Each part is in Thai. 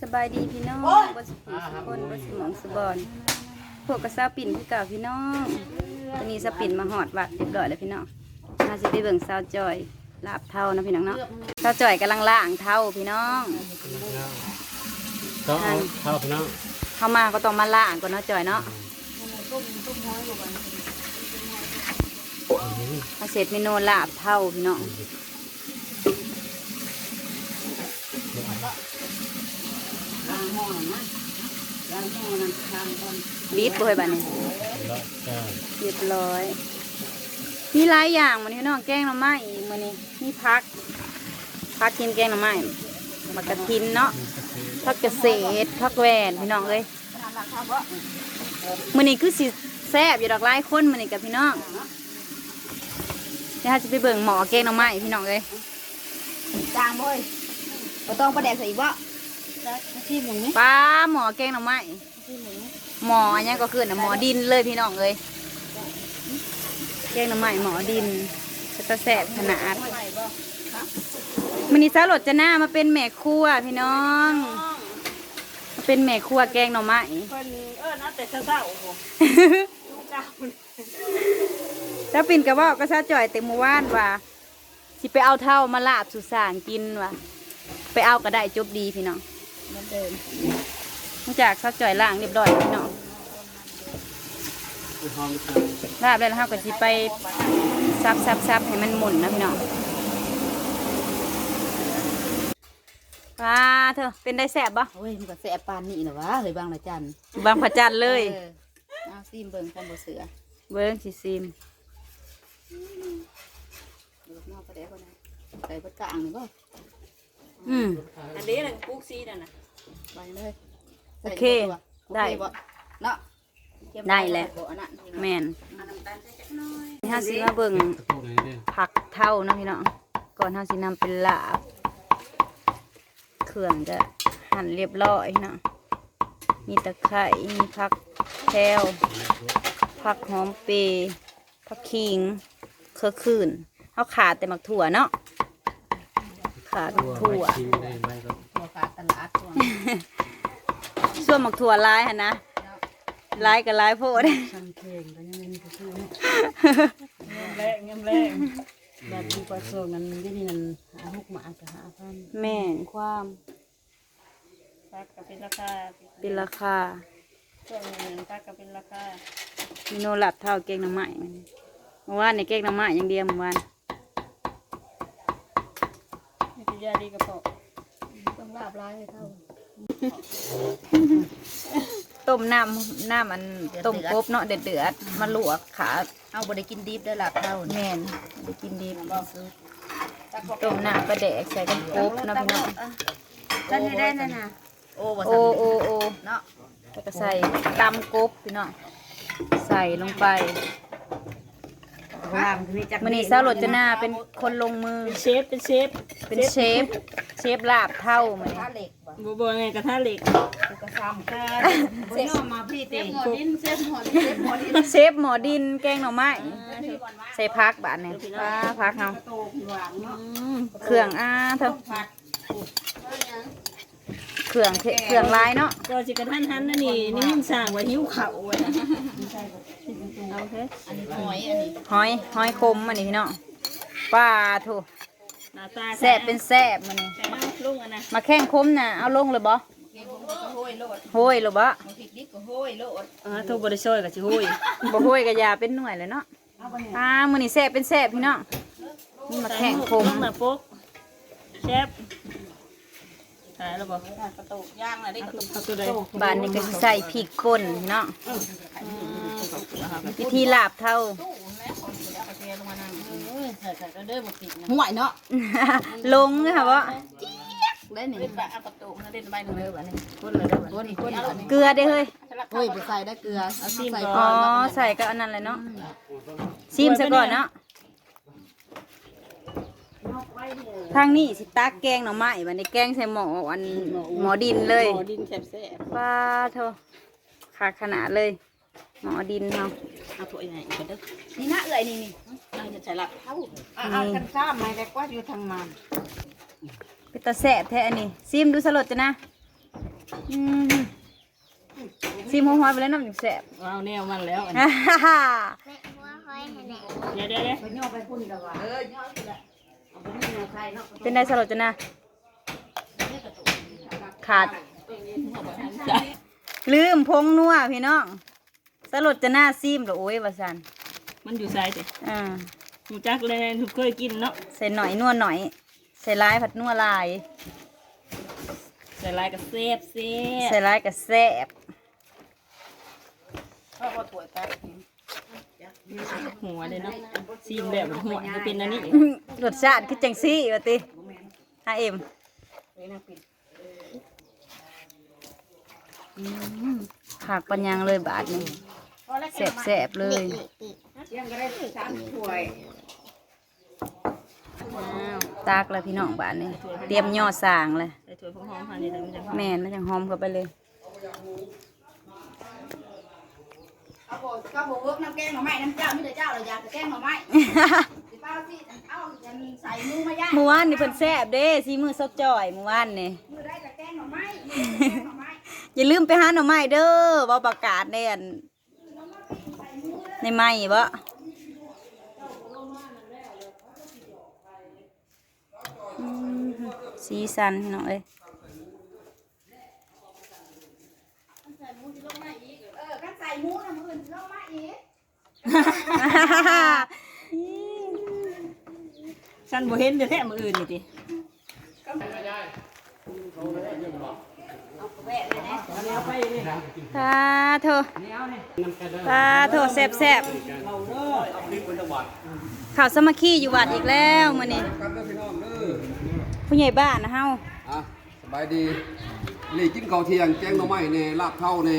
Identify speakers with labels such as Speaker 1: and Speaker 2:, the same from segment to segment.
Speaker 1: สบายดีพี่น้องบนสุขุมสุคนบนสมองสุบอนพวกกระซาวปิ่นพี่เก่าพี่น้องตอนนี้สปิ่นมาหอดวัดเรียบร้อยแล้วพี่น้องมาสิไปเบิ่งสาวจอยลาบเท่านะพี่น้องเนาะสาวจอยกำลังล่างเท่าพี่น้อง
Speaker 2: ต้องเอาข้าวพี่น้อง
Speaker 1: เข้ามาก็ต้องมาล่างก่อนเนาะจอยเนาะมาเสร็จเมนูลาบเท่าพี่น้อง
Speaker 3: ล้าง หม้อนะล้างหม้อนั่นทางก่อน
Speaker 1: บีบบ่อยบ้านี้
Speaker 2: แล้วก็
Speaker 1: เรียบร้อย มีหลายอย่างมันนี้พี่น้องแกงหน่อไม้อีกมันนี้มีพักพักกินแกงหน่อไม้มากระทินเนาะพักเกษตรพักแหวนพี่น้องเอ้ยมันนี้คือสิแซ่บอยู่ดอกหลายคนมันนี้กับพี่น้องเดี๋ยวเราจะไปเบิ่งหมอแกงหน่อไม้พี่น้องเอ้ย
Speaker 3: จางบ่อยบ่ต้องประแดกใส่อีกบ่ ชิมอย่างนี้
Speaker 1: ป้าหมอแกงหน่อไม้หมออันนี้ก็คือนะหมอดินเลยพี่น้องเอ้ยแกงหน่อไม้หมอดินจะแซ่บขนาดมันนี้สาวหลดจะหน้ามาเป็นแม่ครัวพี่น้องมาเป็นแม่ครัวแกงหน่อไม้
Speaker 3: เพิ่นเออนะแต่เช้าๆโอ้โหจ้า
Speaker 1: ถ้าปิ่นกระบอกก็ซาจ่อยเต็มหมู่บ้านว่าสิไปเอาเท่ามาลาบสุสานกินว่ะไปเอาก็ได้จบดีพี่น้อง
Speaker 3: เหมือนเดิม
Speaker 1: นอกจากซาจ่อยล่างเรียบร้อยแล้วพี่น้อง
Speaker 2: หอมจัง
Speaker 1: ลาบได้แล้วเราก็สิไปซับซับซับให้มันหมุนนะพี่น้องว้าเธอเป็นได้แสบปะ
Speaker 3: โอ้ยมันก็แซ่บปานนี้น่ะวะเฮ้ยบางละจัน
Speaker 1: บางพระจันทร์เลย
Speaker 3: ออเอาซิมเบิ่งความบ่เสือ
Speaker 1: เบิ้งสิซิม
Speaker 3: เบิ่งนอกประแดกก่อนนะใส่เบดกลางนี่บ่
Speaker 1: อืม
Speaker 3: อันนี้น่ะปุ๊กซีนั่นน่ะไปเลย
Speaker 1: โอเคได้
Speaker 3: โอเคบ่เนาะ
Speaker 1: ได้แล้ว
Speaker 3: บ่อันนั้น
Speaker 1: แมนนี่ฮะสิมาเบิ่ง
Speaker 2: ตะโกนเลยเด้อ
Speaker 1: ผักเท่าเนาะพี่น้องก่อนเฮาสินำเป็นลาบเครื่องจะหั่นเรียบร้อยเนาะมีตะไคร้มีผักแพรวผักหอมเปรย์ผักขิงเครือคืนเฮาขาดแต่หมักถั่วเนาะ ขาดหมัก
Speaker 2: ตัว
Speaker 1: ถั่ว
Speaker 2: ไว้ชิมได้ไหมก็
Speaker 3: ตัวฝาตลาดตัว
Speaker 1: ส่วนหมักถั่วลายหั่นะลายกับลายโพด
Speaker 3: ช่างเพลงก็ยังมีก็คือ
Speaker 4: แรงเงี้ยแรงแบบมีกว่าโซงันที่นี่นั่นหาหกหมาจะหาพัน
Speaker 1: แม่นความ
Speaker 4: พักก็เป็นราคา
Speaker 1: เป็นราคา
Speaker 4: ช่วงเงินพักก็เป็นราคา
Speaker 1: เมนูหลับเท่าเก่งน้ำไม้เมื่อวานในเก่งน้ำไม้อย่างเดียวเมื่อวาน
Speaker 4: วิท ยาดีกระเพาะ
Speaker 3: ต้องลาบร้ายให้เท่า
Speaker 1: ต้มน้ำน้ำอันต้มกบเนาะเดือดเดือดๆมาลวกขา
Speaker 3: เอาบ่ได้กินดิบได้อลาบเท่านี่
Speaker 1: แม่นไปกินดีต้มน้ำปลาแดกใส่กับกบเนาะพี่น้อง
Speaker 3: ท่านได้นั่นน่ะโอ้บ่
Speaker 1: โอ
Speaker 3: สั่ง
Speaker 1: โอโอ
Speaker 3: เนาะ
Speaker 1: แล้วก็ใส่ตำกบพี่น้องใส่ลงไป
Speaker 3: ลาบมีจัก
Speaker 1: มันนี้สาวรจนาเป็นคนลงมือ
Speaker 4: เป็นเชฟเป็นเชฟ
Speaker 1: เป็นเชฟ เชฟลาบเท่ามัน
Speaker 3: ท่าเหล็กบ่
Speaker 4: บัวบัวไงกระทะเหล็ก
Speaker 3: กระซ้ำค่ะ
Speaker 4: เชฟมาพี่เต็ม
Speaker 3: หมอดินเซฟหมอดินเซฟหมอดิน
Speaker 1: เชฟหมอดินแกงหน่อไม้ใส่พักบาทเนี่ยป้าพักเนา
Speaker 4: โตหวานเนาะ
Speaker 1: เครื่องอ่าเถอะเครื่องเทเครื่องลายเนาะ
Speaker 4: ก็จะกระทันหันนั่นนี่นี่ยิ่งสั่งว่าหิวเข่าไว้ เอาเถอะ
Speaker 3: อันนี้หอยอันนี้
Speaker 1: หอยหอยคมมันนี่พี่น้องป้าโถู
Speaker 4: หน้าตา
Speaker 1: แซ่บเป็นแซ่บมันนี่
Speaker 4: เอาลุงอะนะ
Speaker 1: มาแข้งคมน่ะเอาลงเลยบ่
Speaker 3: เกงผมก็ห้อยโลด
Speaker 1: โห้ยหรือบ่
Speaker 3: บางทีดิบก็ห้อยโลด
Speaker 4: อ่าทุกบริษัทก็จะหุ้ย
Speaker 1: บ่โห้ยก็อยาเป็นหน่วยเลยเนาะป้ามันนี่แซ่บเป็นแซ่บพี่น้องนี่มาแข้งคม
Speaker 4: มาปุ๊กเชฟ หายแล้วบอก
Speaker 3: กระตุกย่างน่ะได้คือ
Speaker 4: เอาตัวใด
Speaker 1: บานนี้ก็สิใส่พริกป่นพี่น้องวิธีลาบเท่า
Speaker 3: ใส่ใส่ก็เด้อบ่ติดนะห่วยเนาะ
Speaker 1: ลงค่ะบ่
Speaker 3: ได้นี่เล่นแบบเอากระตุกเล่นใบหนึ่งเลยแบบนี้คนเลยได้แบบคนคนอันนี้
Speaker 1: เกลือเด้อเฮ้ย
Speaker 3: เฮ้ยไปใส่ได้เกลือเอาซีมใส่
Speaker 1: อ๋อใส่ก็อันนั้นเลยเนาะชิมซะก่อนเนาะ ทางนี้สิตักแกงหน่อไม้บัดนี้แกงใส่หม้ออันหม้อดินเลย
Speaker 4: หมอดินแซ่บแซ่บ
Speaker 1: ป้าเถอะขาขนาดเลย หม้อดินเนาะ
Speaker 4: เอาถ้วยไหนก็ได้
Speaker 3: นี่นะเอ่ยนี่นี่
Speaker 4: เอาจะใส่หลักเท่า
Speaker 3: เอากันข้ามมาแต่กว่าอยู่ทางมัน
Speaker 1: ไปเป็นตาแสบแท้อันนี้ซิมดูสลดจ้ะนะอืมซิมหัวหอยไปแล้วน้ำจังแสบ
Speaker 4: เอาแนวมันแล้วอัน
Speaker 1: ฮ่าฮ่าฮ่า
Speaker 4: เดี๋ยวเดี๋ยวเดี๋ยว
Speaker 1: เป็นไงสลดจ้ะนะขาด ลืมพงนัวพี่น้องสลดจะหน้าซิมเหรอโอ้ยวาสัน
Speaker 4: มันอยู่ใส่สิ
Speaker 1: อ่า
Speaker 4: หมูจักเลยทุกเคยกินเนาะ
Speaker 1: ใส่หน่อยนัวหน่อย ใส่ลายผัดนัวลาย
Speaker 4: ใส่ลายกับเซฟเซฟ
Speaker 1: ใส่ลายกับแซ่บ
Speaker 4: หัวเลยเนาะซีมแบบหัวจะเป็นอันนี้
Speaker 1: รสชาติคือจังซี่วะติฮาเอ็มอืมผักปัญญังเลยบาทนี่แซ่บแซ่บๆเลยอ้าวตากแล้วพี่น้องบาทนี่เตรียมย่อสร้างเลย
Speaker 4: ใส่ถั่วพวกหอมค่ะนี่เลยมันจะหอม
Speaker 1: แม่นมันจังหอมเข้าไปเลย
Speaker 3: เอาบ่ก็บ่เวิร์กน้ำแกงหน่อไม้น้ำเจ้ามีแต่เจ้าเลยอยากจะแกงหน่อไม้สิป้าสิเอาอันใส่มือมาย่าง
Speaker 1: เมื่อวานนี่เพิ่นแซ่บเด้สีมือซอกจ่อยเมื่อวานนี่
Speaker 3: มือได้แต่แกงหน่อไม้มือได้แต่แกงหน่อไม้
Speaker 1: อย่าลืมไปหาหน่อไม้เด้อบ่ประกาศในอันในไม้บ่อืมสีสันพี่น้องเอ้ย
Speaker 3: เออกันใส่หมูน้ำอื่นลงมาอีก
Speaker 4: ฉันบ่เห็นเดี๋ยวแท้มืออื่นนี่ติ
Speaker 1: ปลาโถปลาโถแซบแซบข่าวสมัคคีอยู่วัดอีกแล้วมื้อนี้ผู้ใหญ่บ้านนะเฮาา
Speaker 5: ยดีนี่กินข้าวเที่ยงแกงหน่อไม้แน่ลาบเท่าแน่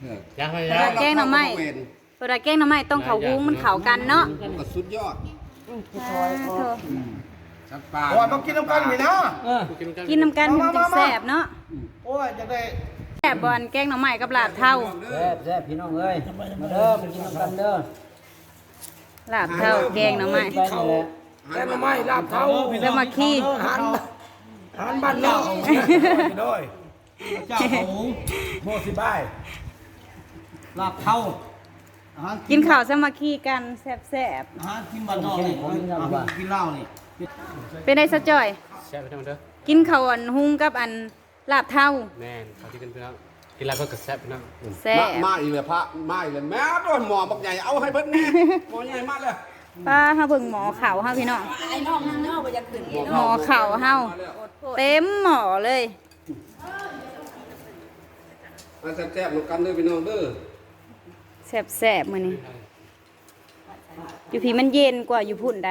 Speaker 5: เออ
Speaker 2: อยากให้
Speaker 1: เว
Speaker 2: ยา
Speaker 1: ลาแกงหน่อไม้
Speaker 5: ลาบเท่าก็เว้น
Speaker 1: เวลาแกงหน่อไม้ต้องเขาวุ้งมันเขากันเนาะ
Speaker 5: ก็สุดยอด
Speaker 1: โถ
Speaker 5: สัตว์ป่า
Speaker 6: โอ้ยต้องกินน้ำกันนี่นะ
Speaker 1: กินน้ำกันมันจึงแซ่บเนาะ
Speaker 6: โอ้ยจะได้
Speaker 1: แซ่บบอลแกงหน่อไม้กับลาบเท่า
Speaker 5: เด้อ
Speaker 7: แซ่บพี่น้องเอ้ยมาเด้อมากินน้ำกันเด้อ
Speaker 1: ลาบเท่าแกงหน่อไม้
Speaker 7: ไปนี่แหละ
Speaker 6: แกงหน่อไม้ลาบเท้า
Speaker 1: สามัคคี
Speaker 6: หันบ้านนอกด้วยเจ้าของโมสิบาย
Speaker 7: ลาบเท่า
Speaker 1: กินข้าวสมัคีกันแซ่บแซ่บ
Speaker 6: อาหารกินบ้านนอกนี่กินเหล้านี่
Speaker 1: เป็นไดสะจ่อย
Speaker 2: แซ่บไปทั้งเด้อ
Speaker 1: กินข้าวอันหุ้งกับอันลาบเท่า
Speaker 2: แม่นเขาที่กันเพี่องกินแล้วก็กระแซ่บน้องอืม
Speaker 1: แซ่บ
Speaker 5: มาอีเลยพระมาอีเลยแม่โดนหมอบักใหญ่เอาให้เพิ่นแน่หมอใหญ่มาเลย
Speaker 1: ป้าเฮาเพิ่งหมอเข่าเฮาพี่น้อง
Speaker 3: ไอ้น้องนั่งเนาะบ่อยากขึ้นอีก
Speaker 1: หมอเข่าเฮาเต็มหมอเลย
Speaker 5: มาแซ่บๆนำกันเด้อพี่น้องเด้อ
Speaker 1: แซ่บแซ่บมื้อนี้อยู่พี่มันเย็นกว่าอยู่พุ่นใด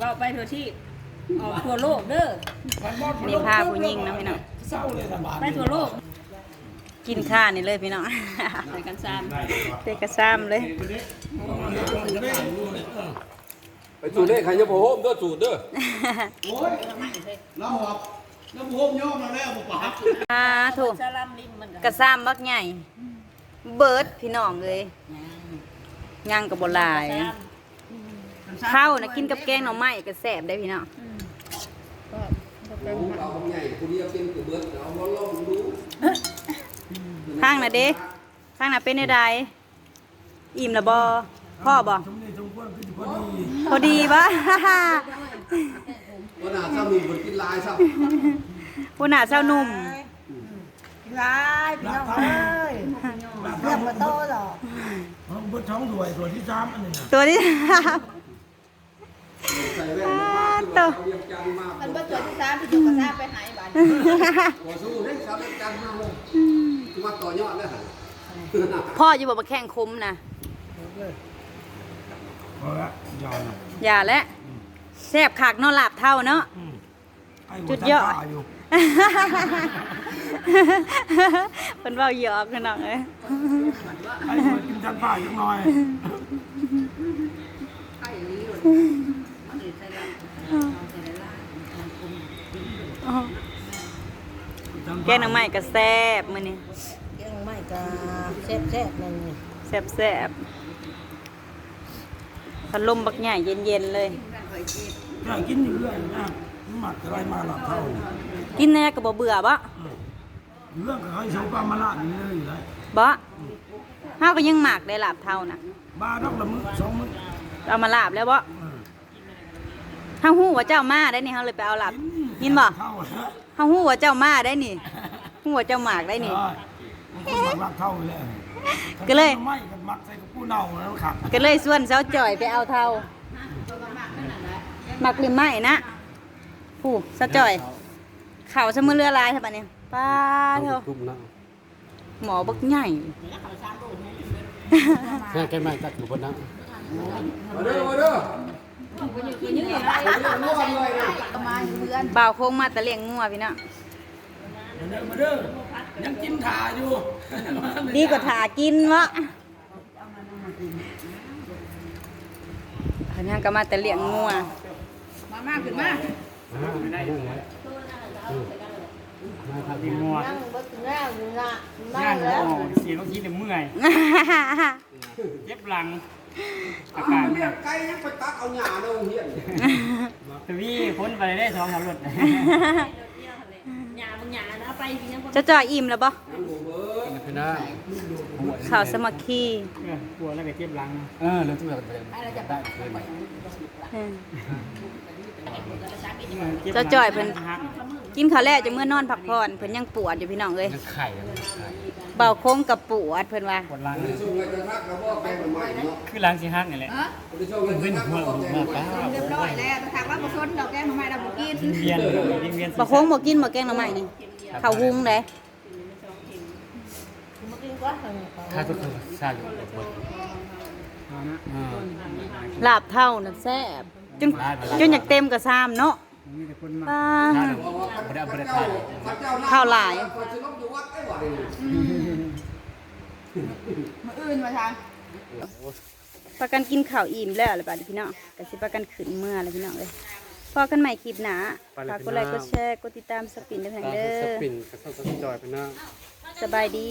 Speaker 4: เราไปทั่วที่ออกทั่วโลกเด้อ
Speaker 1: อันนี้พาผู้หญิงนะพี่น้อง
Speaker 6: เศร้าเลยสบาย
Speaker 4: ไปทั่วโลก
Speaker 1: กินข้านี่เลยพี่น้อง
Speaker 4: ใส่กันซาม
Speaker 1: เตะกระซ้ำเลย
Speaker 5: ไปสูดเด้อใครจะโผล่โฮมเด้อสูดเด้อ
Speaker 6: โอ้ยเราหอบแล้วโฮมย่อมเราแล้วบ่ปาก
Speaker 1: อ่าถูก
Speaker 4: ซาลัมลิมมันก็
Speaker 1: กระซ้ำบักใหญ่ เบิร์ดพี่น้องเลยย่างกับบหลายข้าวนะกินกับแกงหน่อไม้ก็แซ่บได้พี่น้อง
Speaker 5: เอาบักใหญ่ผู้เดียวเป็นกูเบิดเอาลองๆดู
Speaker 1: ข้างน่ะเด้ข้างน่ะเป็นได้อิ่มละบอพ่อบ่พอดีปะ
Speaker 5: ว่าหน้าซ้ำนี่บ่กินหลายซ้ำ
Speaker 1: ผู้หน้าเจ้าหนุ่ม
Speaker 6: ร้ายพี่น้องเอ้ยเรื่องมาโตหรอเบิดท้องด้วยส่วนที่สามอันนี้นะ
Speaker 1: ตัวนี้
Speaker 5: ใส่แว่นมากๆ
Speaker 1: ต่อ
Speaker 5: เอาเรียงจันทร์มาก
Speaker 3: มันบ่ตัวที่3ที่อยู่กับ3ไปหายบ้าน
Speaker 5: ขอสู้ให้สามเรียงจันทร์มากเลย คือว่าต่อยอดแล้วหั่น
Speaker 1: พ่ออยู่บ่มาแข่งคุ้มนะ
Speaker 6: เอาละยาวนะ
Speaker 1: อย่าและแซ่บขากเนอลาบเท่าเนาะ
Speaker 6: ไอ้หัว
Speaker 1: จุดยอด
Speaker 6: ตาอยู่
Speaker 1: เป็นเว่าหยอกพี่น้องเอ้ย
Speaker 6: ไอ้หัวกินจันป่าจังหน่อย
Speaker 1: แกงหน่อไม้ก็แซ่บมื้อนี้
Speaker 4: แกงไม่ก็ แซ่บแซ่บนั่นนี่
Speaker 1: แซ่บแซ่บพัดลมบักใหญ่เย็นๆเลย
Speaker 3: กันเคยจีบ
Speaker 6: แค่กินอยู่เรื่อยนะหมักอะไรมาหลับเท่า
Speaker 1: กินแน่ก็บ่เบื่อบ่
Speaker 6: เรื่องกับเขาโชว์ปลามาละนี่เลยเลย
Speaker 1: บ่เฮาก็ยังหมักได้ลาบเท่าน่ะ
Speaker 6: บ้าดอกละมือสองมือ
Speaker 1: เอามาลาบแล้วบ่เฮาฮู้ว่าเจ้ามาได้นี่เฮาเลยไปเอาลาบยินบ่
Speaker 6: เท่าฮะ
Speaker 1: เฮาฮู้ว่าเจ้ามาได้นี่ฮู้ว่าเจ้าหมากได้นี่
Speaker 6: คนหมักหลับเท่าเลย
Speaker 1: ก็เลย
Speaker 6: ไม่กันหมักใส่กับผู้เน่าแล้วขับ
Speaker 1: ก็เลยส่วนเสาจ่อยไปเอาเท่าหมักหรือไม่นะผู้เสาจ่อยเข่าสมือเรือลายใช่ปะเนี่ยป้าเถ
Speaker 2: เอา
Speaker 1: อะ
Speaker 2: กลุ่มเนาะ
Speaker 1: หมอบักใหญ่
Speaker 2: แค่แก้ไม่ตัดอยู่บนนั้น
Speaker 5: มาเด้อมาเด้อ
Speaker 3: ก็มาอยู่เพื่อน
Speaker 1: บ่าวโค้งมาแตะเลียงงัวพี่น้อง
Speaker 6: มาเด้อมาเด้อ ยังกินถ่าอยู่
Speaker 1: ดีกว่าถากินวะอันนี้ก็มาแตะเลียงงัว
Speaker 3: มามาขึ้นมา
Speaker 2: อ่าไม่ได้เลยมาทำดีงัว
Speaker 4: นั่งเบิดหน้าอยู่น่ะ
Speaker 8: ย่างอ๋อเสียงเมื่อกี้เนี่ยเมื่อยเจ็บหลังอากาศ
Speaker 5: เมียไก่ยังไปตักเอาหญ้าเด้อเฮียน
Speaker 8: ทวีพ้นไปได้สองสามรถ
Speaker 1: เจะจ่อยอิ่มแล้วบ่
Speaker 2: พี่น้า
Speaker 1: ข่าวสมัคคี
Speaker 8: เออกลัวแล้วก็เจ็บหลัง
Speaker 2: เออเรื่องที่แบบได้คืน
Speaker 1: เออ
Speaker 8: เจ็บหลัง
Speaker 1: เจ้าจ่อยเพิ่น
Speaker 8: หัก
Speaker 1: กินข้าวแล้วจะเมื่อนอนพักผ่อนเพิ่นยังปวดอยู่พี่น้องเอ้ย
Speaker 2: ยังไข่ยังไข่
Speaker 1: เบาโค้งกับปวดเพิ่นว่า
Speaker 8: ปวดหลัง
Speaker 5: คนที่ส่งเงินจะทักแล้วบ่แกงใหม่เนาะ
Speaker 8: คือหลังสิหักนี่แหละ
Speaker 3: เออ
Speaker 5: คนที่ส่งเงินจะทักแล้วบ่แกงใหม่
Speaker 3: เรียบร้อยแล้วแต่ถามว่าบ่สนเราแกงหน่อไม้เราบ่กิน
Speaker 8: เวียนเวียนเวียน
Speaker 1: บะโค้งบ่กินบ่แกงหน่อไม้นี่ข้าวหุงเด้
Speaker 2: ถ้าทุกคนทราบอยู่บนเออ
Speaker 1: ลาบเท่าน่ะแซ่บจนจนอยากเต็มกระซามเนาะ
Speaker 8: มีแต่คนมา
Speaker 1: ป้า
Speaker 2: ถ้าเดี๋ยวไม่ได้ไม่ได้ทาน
Speaker 1: ข้าวหลาย
Speaker 5: คนสิลบอยู่วัดไอ้บ่นี่
Speaker 3: มื้ออื่นว่าทาง
Speaker 1: ประกันกินข้าวอิ่มแล้วล่ะบัดนี้พี่น้องก็สิประกันขึ้นเมื่อแล้วพี่น้องเอ้ยพอกันใหม่คลิปหน้าฝากกดไลค์กดแชร์กดติดตามสปินด้วย
Speaker 2: ตา
Speaker 1: เด้
Speaker 2: ส
Speaker 1: อ
Speaker 2: ปินกับข้าวสจอยพี่น้า
Speaker 1: สบายดี